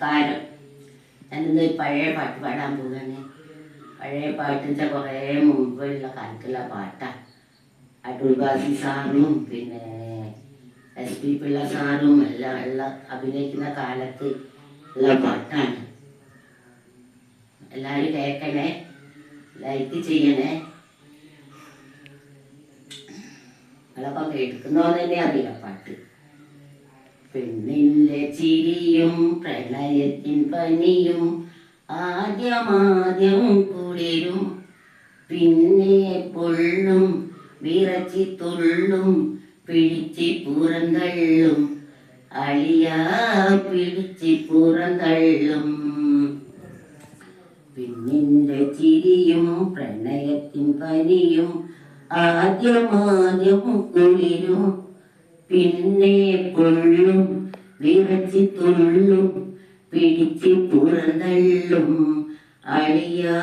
നമസ്കാരം ഞാനിന്ന് പഴയ പാട്ട് പാടാൻ പോവുകയാണ് പഴയ പാട്ടിന്റെ കുറേ മുമ്പുള്ള കാലത്തുള്ള പാട്ടാണ് അടൂർ ഗാസി സാറും പിന്നെ എസ് പി പിള്ള സാറും എല്ലാം ഉള്ള അഭിനയിക്കുന്ന കാലത്ത് ഉള്ള പാട്ടാണ്. എല്ലാവരും കേൾക്കണേ ലൈക്ക് ചെയ്യണേ? നിങ്ങളൊക്കെ കേൾക്കുന്നോന്ന് തന്നെ അറിയാം പാട്ട്. പെണ്ണിന്റെ ചിരിയും പ്രണയത്തിൻ പനിയും ആദ്യമാദ്യം കുളിരും. പിന്നെ പൊള്ളും വിറച്ചി തുള്ളും പിടിച്ച് പുറന്തള്ളും അളിയാ പിടിച്ച് പുറന്തള്ളും പിന്നിന്റെ ചിരിയും പ്രണയത്തിൻ പനിയും ആദ്യമാദ്യം കുളിരും. പിന്നെ കൊള്ളും വിറച്ചി തുള്ളും പിടിച്ച് പുറന്തള്ളും അളിയാ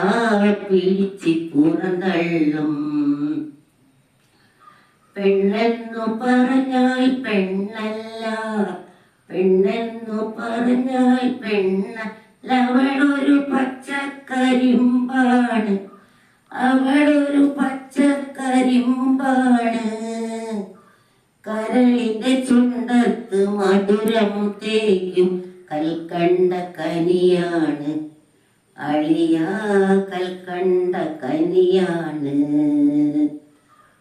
പിടിച്ച് പുറന്തള്ളും. പെണ്ണെന്നു പറഞ്ഞാൽ പെണ്ണല്ല പെണ്ണെന്നു പറഞ്ഞാൽ പെണ്ണല്ല അവളൊരു പച്ചക്കരിമ്പാണ്. അവളൊരു പച്ചക്കരിമ്പാണ്. മധുരം തേക്കും കൽക്കണ്ട കനിയാണ്. അളിയ കൽക്കണ്ട കനിയാണ്.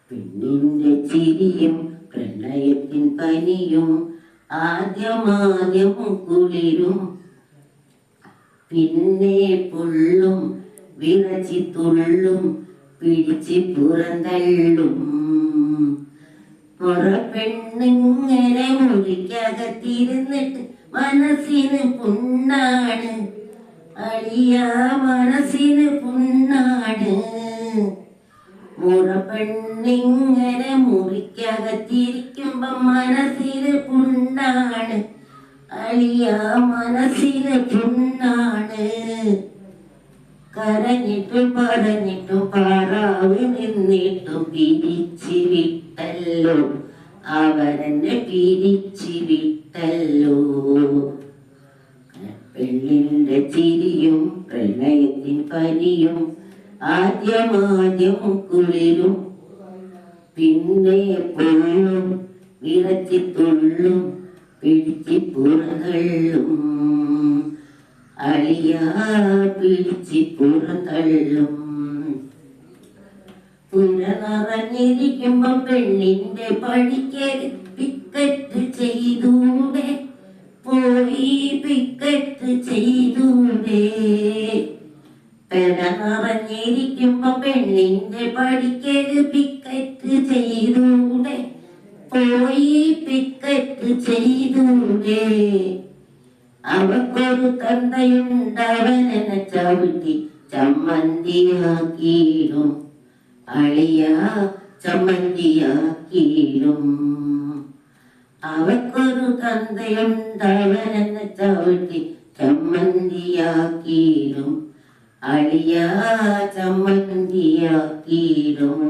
പെണ്ണിന്റെ ചിരിയും പ്രണയത്തിൻ പനിയും ആദ്യമാദ്യം കുളിരും പിന്നെ പൊള്ളും വിറച്ചി തുള്ളും പിടിച്ച് പുറന്തള്ളും. പുറപ്പെണ്ണിങ്ങനെ മുറിക്കകത്തിരുന്നിട്ട് മനസ്സിന് പുണ്ണാണ്. അളിയ മനസ്സിന് പുണ്ണാണ്. മുറ പെണ്ണിങ്ങനെ മുറിക്കകത്തിരിക്കുമ്പോ മനസ്സിന് പുണ്ണാണ്. അളിയ മനസ്സിന് പുണ്ണാണ്. കരഞ്ഞിട്ടും പറഞ്ഞിട്ടും പാറാവ് നിന്നിട്ടും പിരിച്ചു വിട്ടല്ലോ അവരെന്നെ പിരിച്ചു വിട്ടല്ലോ പെണ്ണിന്റെ ചിരിയും പ്രണയത്തിൻ പനിയും ആദ്യമാദ്യം കുളിരും. പിന്നെ പൊള്ളും വിറച്ചി തുള്ളും പിടിച്ച് പുറതള്ളും അളിയ പിടിച്ച് നിറഞ്ഞിരിക്കുമ്പോ പെണ്ണിന്റെ പിക്കറ്റ് ചെയ്തൂടെ? പോയി പിക്കറ്റ് ചെയ്തൂടെ? നിറഞ്ഞിരിക്കുമ്പോ പെണ്ണിന്റെ പടിക്കേറി പിക്കറ്റ് ചെയ്തൂടെ? പോയി പിക്കറ്റ് ചെയ്തൂടെ? അവക്കൊരു തന്തയുണ്ടവനെ ചവിട്ടി ചമ്മന്തിയാക്കിയിടും. അളിയ ചമ്മന്തിയാക്കിയിടും. അവക്കൊരു തന്തയുണ്ടവനെന്ന് ചവിട്ടി ചമ്മന്തിയാക്കിയിടും. അളിയ ചമ്മന്തിയാക്കിയിടും.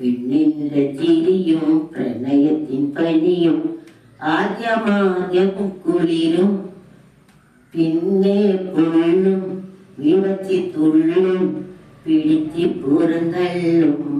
പെണ്ണിന്റെ ചിരിയും പ്രണയത്തിൻ പനിയും ആദ്യമാദ്യം കുളിരും പിന്നെ പൊള്ളും വിളച്ചി തുള്ളും പിടിച്ച് പുറന്തള്ളും